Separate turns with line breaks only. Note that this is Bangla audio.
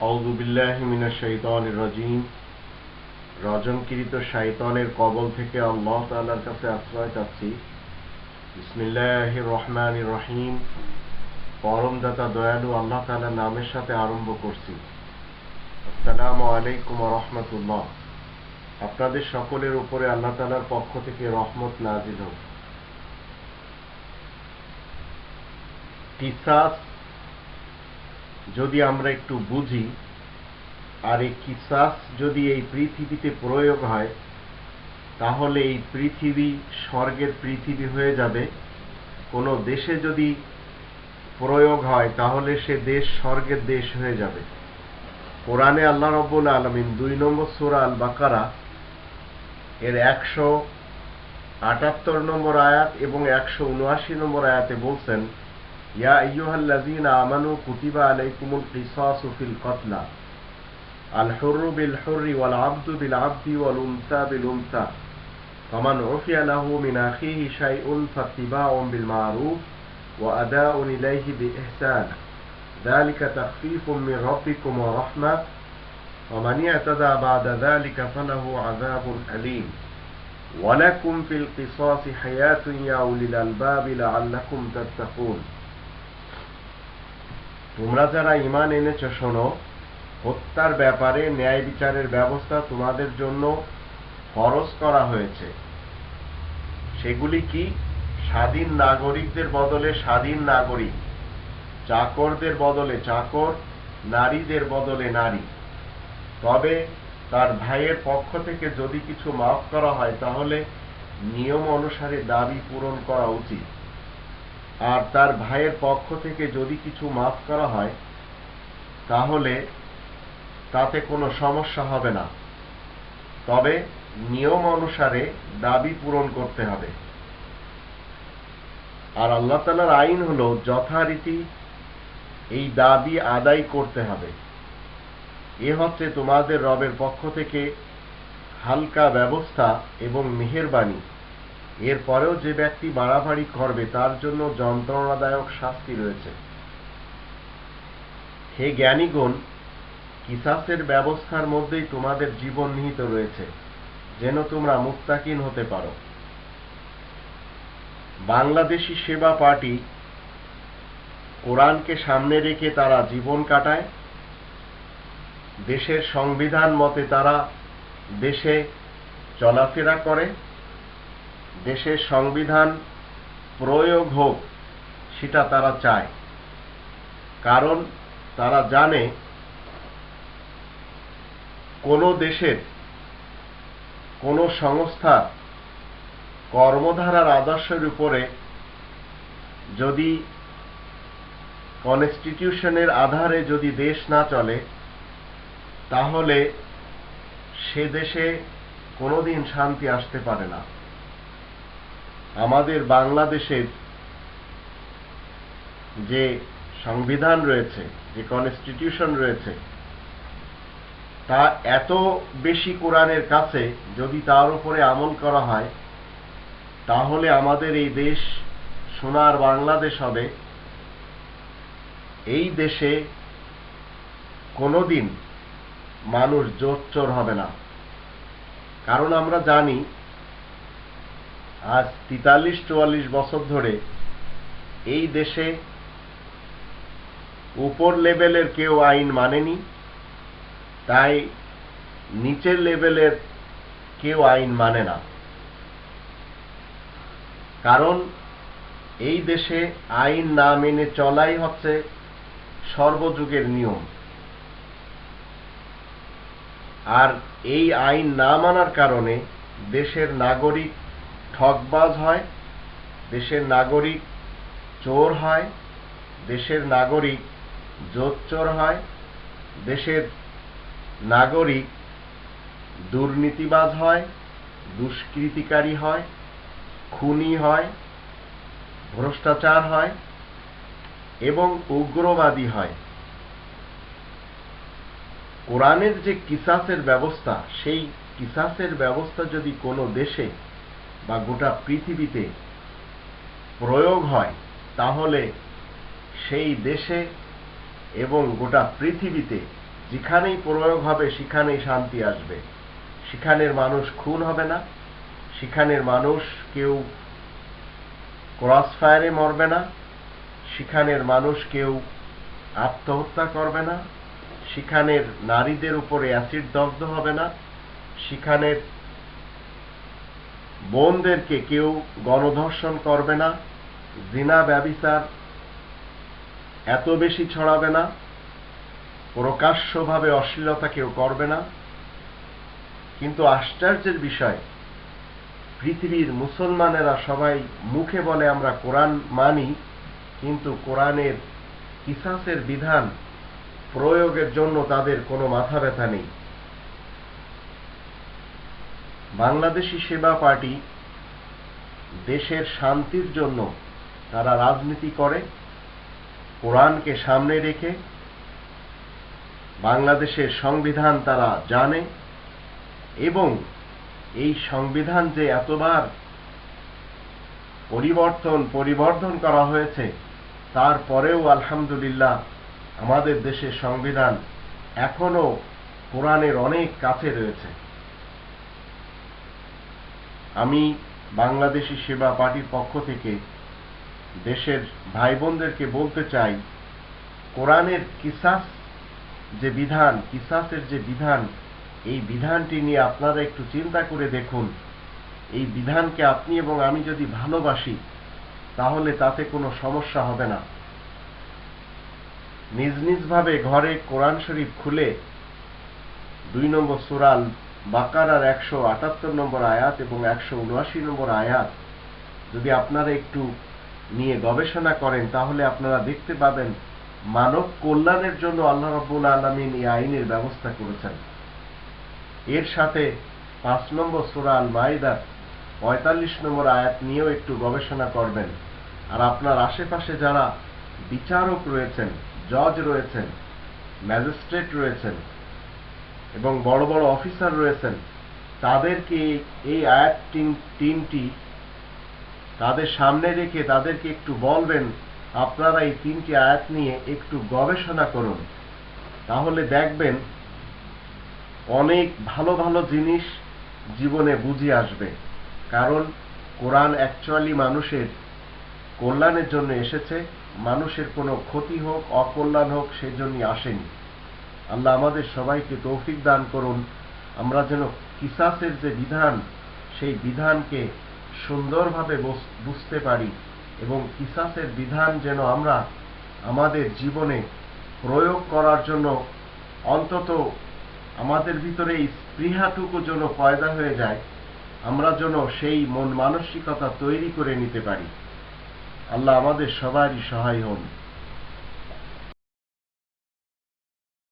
আউযু বিল্লাহি মিনাশ শাইতানির রাজিম। রজমকৃত শাইতানের কবল থেকে আল্লাহ তাআলার কাছে আশ্রয় চাচ্ছি। বিসমিল্লাহির রহমানির রহিম। পরমদাতা দয়ালু আল্লাহ তাআলার নামের সাথে আরম্ভ করছি। আসসালামু আলাইকুম ওয়া রাহমাতুল্লাহ। আপনাদের সকলের উপরে আল্লাহ তাআলার পক্ষ থেকে রহমত নাজিল হোক। কিসাস যদি আমরা একটু বুঝি, আর এই কিসাস যদি এই পৃথিবীতে প্রয়োগ হয়, তাহলে এই পৃথিবী স্বর্গের পৃথিবী হয়ে যাবে। কোনো দেশে যদি প্রয়োগ হয়, তাহলে সে দেশ স্বর্গের দেশ হয়ে যাবে। কোরআনে আল্লাহ রব্বুল আলমিন দুই নম্বর সুরা আল বাকারা এর একশো আটাত্তর নম্বর আয়াত এবং একশো উনআশি নম্বর আয়াতে বলছেন يا أيها الذين آمنوا كتب عليكم القصاص في القتلى. الحر بالحر والعبد بالعبد والأنثى بالأنثى. فمن عفي له من أخيه شيء فاتباع بالمعروف وأداء إليه بإحسان. ذلك تخفيف من ربكم ورحمة. ومن اعتدى بعد ذلك فله عذاب أليم. ولكم في القصاص حياة يا أولي الألباب لعلكم تتقون. তোমরা যারা ইমান এনেছ, শোনো, হত্যার ব্যাপারে ন্যায় বিচারের ব্যবস্থা তোমাদের জন্য ফরজ করা হয়েছে। সেগুলি কি? স্বাধীন নাগরিকদের বদলে স্বাধীন নাগরিক, চাকরদের বদলে চাকর, নারীদের বদলে নারী। তবে তার ভাইয়ের পক্ষ থেকে যদি কিছু মাফ করা হয়, তাহলে নিয়ম অনুসারে দাবি পূরণ করা উচিত। আর তার ভাইয়ের পক্ষ থেকে যদি কিছু মাফ করা হয়, তাহলে তাতে কোনো সমস্যা হবে না। তবে নিয়ম অনুসারে দাবি পূরণ করতে হবে। আর আল্লাহ তালার আইন হলো যথারীতি এই দাবি আদায় করতে হবে। এ হচ্ছে তোমাদের রবের পক্ষ থেকে হালকা ব্যবস্থা এবং মেহেরবাণী এরপরেও যে ব্যক্তি বাড়াবাড়ি করবে, তার জন্য যন্ত্রণাদায়ক শাস্তি রয়েছে। হে জ্ঞানীগণ, কিসাসের ব্যবস্থার মধ্যেই তোমাদের জীবন নিহিত রয়েছে, যেন তোমরা মুক্তাকিন হতে পারো। বাংলাদেশি সেবা পার্টি কোরআনকে সামনে রেখে তারা জীবন কাটায়, দেশের সংবিধান মতে তারা দেশে চলাফেরা করে দেশের সংবিধান প্রয়োগ হোক, সেটা তারা চায়। কারণ তারা জানে কোনো দেশের কোনো সংস্থা কর্মধারার আদর্শের উপরে যদি কনস্টিটিউশনের আধারে যদি দেশ না চলে, তাহলে সে দেশে কোনোদিন শান্তি আসতে পারে না। আমাদের বাংলাদেশের যে সংবিধান রয়েছে, যে কনস্টিটিউশন রয়েছে, তা এত বেশি কোরআনের কাছে যদি তার উপরে আমল করা হয়, তাহলে আমাদের এই দেশ সোনার বাংলাদেশ হবে। এই দেশে কোনোদিন মানুষ জোর জোচ্চোর হবে না। কারণ আমরা জানি আজ তেতাল্লিশ, চুয়াল্লিশ বছর ধরে এই দেশে উপর লেভেলের কেউ আইন মানেনি, তাই নিচের লেভেলের কেউ আইন মানে না। কারণ এই দেশে আইন না মেনে চলাই হচ্ছে সর্বযুগের নিয়ম। আর এই আইন না মানার কারণে দেশের নাগরিক ঠকবাজ হয়, দেশের নাগরিক চোর হয়, দেশের নাগরিক জোচ্চোর হয়, দেশের নাগরিক দুর্নীতিবাজ হয়, দুষ্কৃতিকারী হয়, খুনি হয়, ভ্রষ্টাচার হয় এবং উগ্রবাদী হয়। কোরআনের যে কিসাসের ব্যবস্থা, সেই কিসাসের ব্যবস্থা যদি কোনো দেশে বা গোটা পৃথিবীতে প্রয়োগ হয়, তাহলে সেই দেশে এবং গোটা পৃথিবীতে যেখানেই প্রয়োগ হবে, সেখানেই শান্তি আসবে। সেখানের মানুষ খুন হবে না। সেখানের মানুষ কেউ ক্রস ফায়ারে মরবে না। সেখানের মানুষ কেউ আত্মহত্যা করবে না। সেখানের নারীদের উপরে অ্যাসিড দগ্ধ হবে না। সেখানের বোনদেরকে কেউ গণধর্ষণ করবে না, জিনা ব্যবিচার এত বেশি ছড়াবে না, প্রকাশ্যভাবে অশ্লীলতা কেউ করবে না। কিন্তু আশ্চর্যের বিষয়, পৃথিবীর মুসলমানেরা সবাই মুখে বলে আমরা কোরআন মানি, কিন্তু কোরআনের কিসাসের বিধান প্রয়োগের জন্য তাদের কোনো মাথা ব্যথা নেই। বাংলাদেশি সেবা পার্টি দেশের শান্তির জন্য তারা রাজনীতি করে, কোরআনকে সামনে রেখে, বাংলাদেশের সংবিধান তারা জানে এবং এই সংবিধান যে এতবার পরিবর্তন, পরিবর্ধন করা হয়েছে তারপরেও আলহামদুলিল্লাহ আমাদের দেশের সংবিধান এখনও কোরআনের অনেক কাছে রয়েছে। আমি বাংলাদেশি সেবা পার্টির পক্ষ থেকে দেশের ভাই বোনদেরকে বলতে চাই, কোরআনের কিসাস যে বিধান, কিসাসের যে বিধান, এই বিধানটি নিয়ে আপনারা একটু চিন্তা করে দেখুন। এই বিধানকে আপনি এবং আমি যদি ভালোবাসি, তাহলে তাতে কোনো সমস্যা হবে না। নিজ নিজভাবে ঘরে কোরআন শরীফ খুলে দুই নম্বর সুরাল বাকারার একশো আটাত্তর নম্বর আয়াত এবং একশো উনআশি নম্বর আয়াত। যদি আপনারা একটু নিয়ে গবেষণা করেন, তাহলে আপনারা দেখতে পাবেন মানব কল্যাণের জন্য আল্লাহ রব্বুল আলমিন এই আইনের ব্যবস্থা করেছেন। এর সাথে পাঁচ নম্বর সুরা আল মাইদার পঁয়তাল্লিশ নম্বর আয়াত নিয়েও একটু গবেষণা করবেন। আর আপনার আশেপাশে যারা বিচারক রয়েছেন, জজ রয়েছেন, ম্যাজিস্ট্রেট রয়েছেন এবং বড় বড় অফিসার রয়েছেন, তাদেরকে এই আয়াত তিনটি তাদের সামনে রেখে তাদেরকে একটু বলবেন, আপনারা এই তিনটি আয়াত নিয়ে একটু গবেষণা করুন। তাহলে দেখবেন অনেক ভালো ভালো জিনিস জীবনে বুঝে আসবে। কারণ কোরআন অ্যাকচুয়ালি মানুষের কল্যাণের জন্য এসেছে, মানুষের কোনো ক্ষতি হোক, অকল্যাণ হোক, সেজন্যই আসেনি। আল্লাহ আমাদের সবাইকে তৌফিক দান করুন। আমরা যেন কিসাসের যে বিধান, সেই বিধানকে সুন্দরভাবে বুঝতে পারি এবং কিসাসের বিধান যেন আমরা আমাদের জীবনে প্রয়োগ করার জন্য অন্তত আমাদের ভিতরে এই স্পৃহাটুকু যেন পয়দা হয়ে যায়, আমরা যেন সেই মন মানসিকতা তৈরি করে নিতে পারি। আল্লাহ আমাদের সবারই সহায় হন।